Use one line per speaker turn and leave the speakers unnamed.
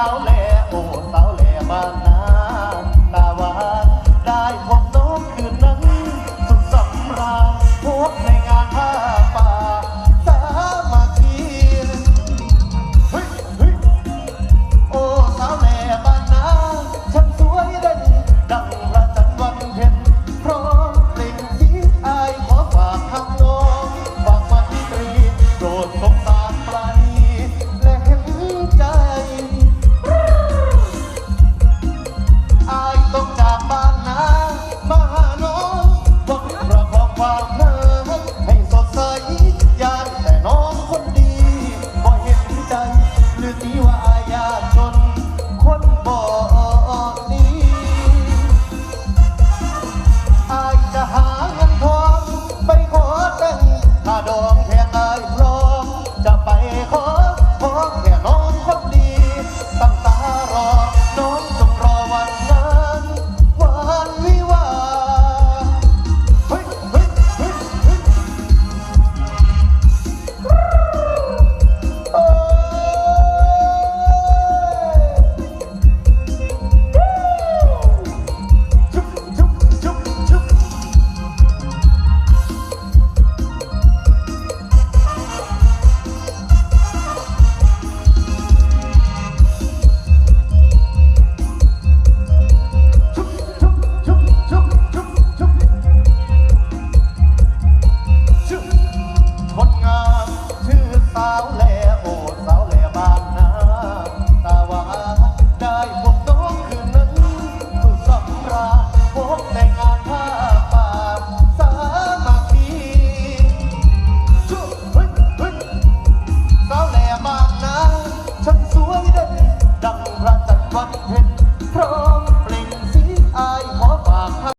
าวแล ความ ฟังเพลงพร้อมเปล่งเสียงอายขอฝาก